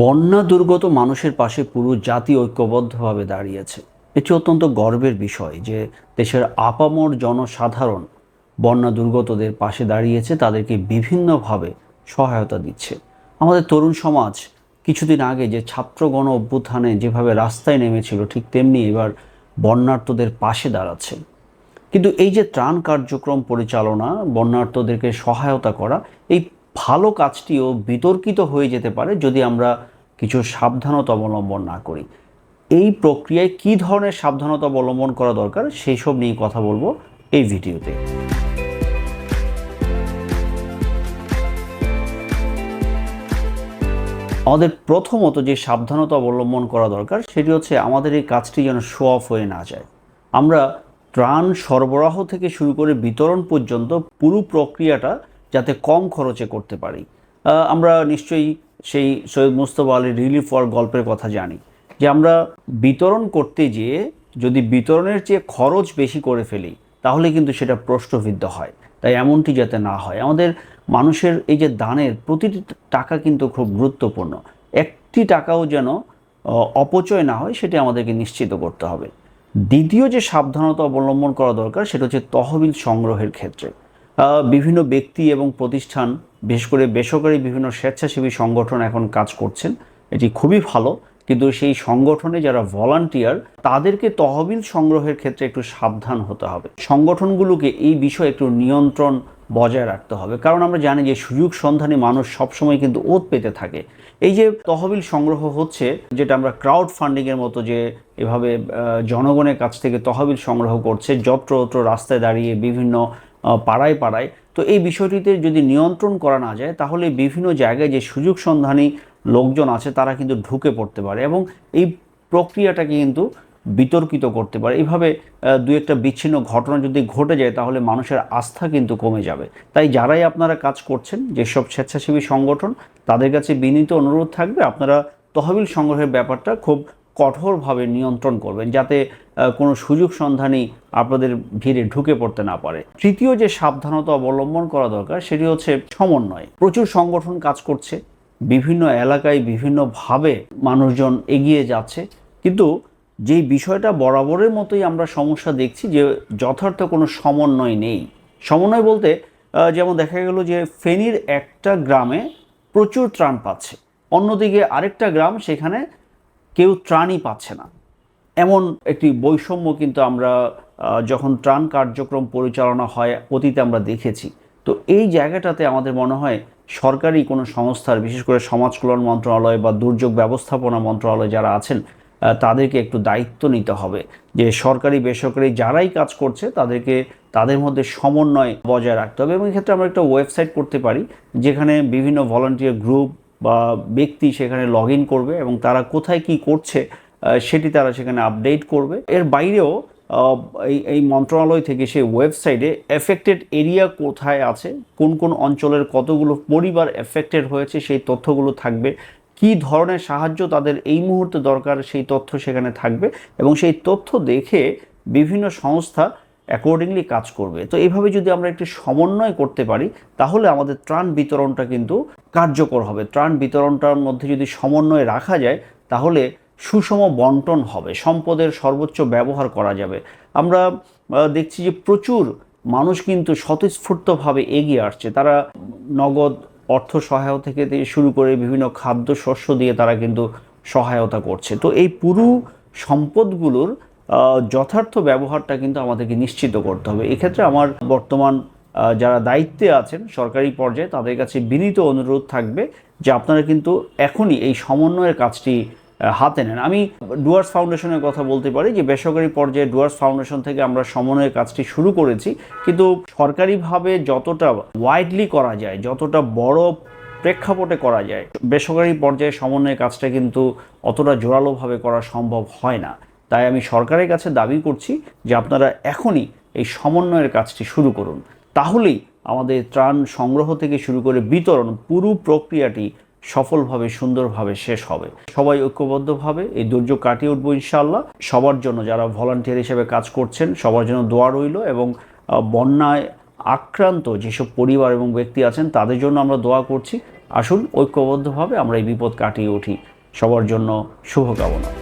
বন্যা দুর্গত মানুষের পাশে পুরো জাতি ঐক্যবদ্ধভাবে দাঁড়িয়েছে। এটি অত্যন্ত গর্বের বিষয় যে দেশের আপামর জনসাধারণ বন্যা দুর্গতদের পাশে দাঁড়িয়েছে, তাদেরকে বিভিন্নভাবে সহায়তা দিচ্ছে। আমাদের তরুণ সমাজ কিছুদিন আগে যে ছাত্র গণ অভ্যুত্থানে যেভাবে রাস্তায় নেমেছিল, ঠিক তেমনি এবার বন্যার্তদের পাশে দাঁড়াচ্ছে। কিন্তু এই যে ত্রাণ কার্যক্রম পরিচালনা, বন্যার্তদেরকে সহায়তা করা, এই ভালো কাজটিও বিতর্কিত হয়ে যেতে পারে যদি আমরা কিছু সাবধানতা অবলম্বন না করি। এই প্রক্রিয়ায় কী ধরনের সাবধানতা অবলম্বন করা দরকার সেই সব নিয়ে কথা বলব এই ভিডিওতে। আমাদের প্রথমত যে সাবধানতা অবলম্বন করা দরকার সেটি হচ্ছে আমাদের এই কাজটি যেন শো অফ হয়ে না যায়। আমরা ত্রাণ সরবরাহ থেকে শুরু করে বিতরণ পর্যন্ত পুরো প্রক্রিয়াটা যাতে কম খরচে করতে পারি। আমরা নিশ্চয়ই সেই সৈয়দ মুস্তফা আলী রিলিফ ওয়ার গল্পের কথা জানি যে আমরা বিতরণ করতে যেয়ে যদি বিতরণের চেয়ে খরচ বেশি করে ফেলি, তাহলে কিন্তু সেটা প্রশ্নবিদ্ধ হয়। তাই এমনটি যাতে না হয়। আমাদের মানুষের এই যে দানের প্রতিটি টাকা কিন্তু খুব গুরুত্বপূর্ণ। একটি টাকাও যেন অপচয় না হয়, সেটি আমাদেরকে নিশ্চিত করতে হবে। দ্বিতীয় যে সাবধানতা অবলম্বন করা দরকার, সেটা হচ্ছে তহবিল সংগ্রহের ক্ষেত্রে। বিভিন্ন ব্যক্তি এবং প্রতিষ্ঠান, বিশেষ করে বেসরকারি বিভিন্ন স্বেচ্ছাসেবী সংগঠন এখন কাজ করছেন। এটি খুবই ভালো। কিন্তু সেই সংগঠনে যারা ভলান্টিয়ার, তাদেরকে তহবিল সংগ্রহের ক্ষেত্রে একটু সাবধান হতে হবে। সংগঠনগুলোকে এই বিষয়ে একটু নিয়ন্ত্রণ বজায় রাখতে হবে। কারণ আমরা জানি যে সুযোগ সন্ধানী মানুষ সবসময় কিন্তু ওত পেতে থাকে। এই যে তহবিল সংগ্রহ হচ্ছে, যেটা আমরা ক্রাউড ফান্ডিংয়ের মতো যে এভাবে জনগণের কাছ থেকে তহবিল সংগ্রহ করছে, যত্রতত্র রাস্তায় দাঁড়িয়ে বিভিন্ন পাড়ায় পাড়ায়। তো এই বিষয়টিতে যদি নিয়ন্ত্রণ করা না যায়, তাহলে বিভিন্ন জায়গায় যে সুযোগ সন্ধানী লোকজন আছে, তারা কিন্তু ঢুকে পড়তে পারে এবং এই প্রক্রিয়াটাকে কিন্তু বিতর্কিত করতে পারে। এইভাবে দু একটা বিচ্ছিন্ন ঘটনা যদি ঘটে যায়, তাহলে মানুষের আস্থা কিন্তু কমে যাবে। তাই যারাই আপনারা কাজ করছেন, যেসব স্বেচ্ছাসেবী সংগঠন, তাদের কাছে বিনীত অনুরোধ থাকবে, আপনারা তহবিল সংগ্রহের ব্যাপারটা খুব কঠোরভাবে নিয়ন্ত্রণ করবেন যাতে কোনো সুযোগ সন্ধানী আপনাদের ভিড়ে ঢুকে পড়তে না পারে। তৃতীয় যে সাবধানতা অবলম্বন করা দরকার সেটি হচ্ছে সমন্বয়। প্রচুর সংগঠন কাজ করছে, বিভিন্ন এলাকায় বিভিন্নভাবে মানুষজন এগিয়ে যাচ্ছে, কিন্তু যেই বিষয়টা বরাবরের মতোই আমরা সমস্যা দেখছি যে যথার্থ কোনো সমন্বয় নেই। সমন্বয় বলতে যেমন দেখা গেল যে ফেনীর একটা গ্রামে প্রচুর ত্রাণ পাচ্ছে। অন্যদিকে আরেকটা গ্রাম সেখানে কেউ ত্রাণই পাচ্ছে না। এমন একটি বৈষম্য কিন্তু আমরা যখন ত্রাণ কার্যক্রম পরিচালনা হয়, অতীতে আমরা দেখেছি। তো এই জায়গাটাতে আমাদের মনে হয় সরকারি কোনো সংস্থার, বিশেষ করে সমাজ কল্যাণ মন্ত্রণালয় বা দুর্যোগ ব্যবস্থাপনা মন্ত্রণালয় যারা আছেন তাদেরকে একটু দায়িত্ব নিতে হবে যে সরকারি, বেসরকারি যারাই কাজ করছে, তাদেরকে তাদের মধ্যে সমন্বয় বজায় রাখতে হবে। এবং এক্ষেত্রে আমরা একটা ওয়েবসাইট করতে পারি, যেখানে বিভিন্ন ভলান্টিয়ার গ্রুপ বা ব্যক্তি সেখানে লগ ইন করবে এবং তারা কোথায় কি করছে সেটি তারা সেখানে আপডেট করবে। এর বাইরেও এই এই মন্ত্রণালয় থেকে সেই ওয়েবসাইটে এফেক্টেড এরিয়া কোথায় আছে, কোন কোন অঞ্চলের কতগুলো পরিবার এফেক্টেড হয়েছে, সেই তথ্যগুলো থাকবে। কি ধরনের সাহায্য তাদের এই মুহূর্তে দরকার, সেই তথ্য সেখানে থাকবে এবং সেই তথ্য দেখে বিভিন্ন সংস্থা অ্যাকর্ডিংলি কাজ করবে। তো এইভাবে যদি আমরা একটি সমন্বয় করতে পারি, তাহলে আমাদের ত্রাণ বিতরণটা কিন্তু কার্যকর হবে। ত্রাণ বিতরণটার মধ্যে যদি সমন্বয় রাখা যায়, তাহলে সুষম বন্টন হবে, সম্পদের সর্বোচ্চ ব্যবহার করা যাবে। আমরা দেখছি যে প্রচুর মানুষ কিন্তু স্বতঃস্ফূর্তভাবে এগিয়ে আসছে। তারা নগদ অর্থ সহায়তা থেকে শুরু করে বিভিন্ন খাদ্য শস্য দিয়ে তারা কিন্তু সহায়তা করছে। তো এই পুরো সম্পদগুলোর যথার্থ ব্যবহারটা কিন্তু আমাদেরকে নিশ্চিত করতে হবে। এক্ষেত্রে আমার বর্তমান যারা দায়িত্বে আছেন সরকারি পর্যায়ে, তাদের কাছে বিনীত অনুরোধ থাকবে যে আপনারা কিন্তু এখনই এই সমন্বয়ের কাজটি হাতে নেন। আমি ডুয়ার্স ফাউন্ডেশনের কথা বলতে পারি যে, বেসরকারি পর্যায়ে ডুয়ার্স ফাউন্ডেশন থেকে আমরা সমন্বয়ের কাজটি শুরু করেছি। কিন্তু সরকারিভাবে যতটা ওয়াইডলি করা যায়, যতটা বড় প্রেক্ষাপটে করা যায়, বেসরকারি পর্যায়ে সমন্বয়ের কাজটা কিন্তু অতটা জোরালোভাবে করা সম্ভব হয় না। তাই আমি সরকারের কাছে দাবি করছি যে আপনারা এখনই এই সমন্বয়ের কাজটি শুরু করুন। তাহলেই আমাদের ত্রাণ সংগ্রহ থেকে শুরু করে বিতরণ পুরো প্রক্রিয়াটি সফলভাবে, সুন্দরভাবে শেষ হবে। সবাই ঐক্যবদ্ধভাবে এই দুর্যোগ কাটিয়ে উঠবো ইনশাআল্লাহ। সবার জন্য যারা ভলান্টিয়ার হিসেবে কাজ করছেন, সবার জন্য দোয়া রইল এবং বন্যায় আক্রান্ত যেসব পরিবার এবং ব্যক্তি আছেন, তাদের জন্য আমরা দোয়া করছি। আসুন ঐক্যবদ্ধভাবে আমরা এই বিপদ কাটিয়ে উঠি। সবার জন্য শুভকামনা।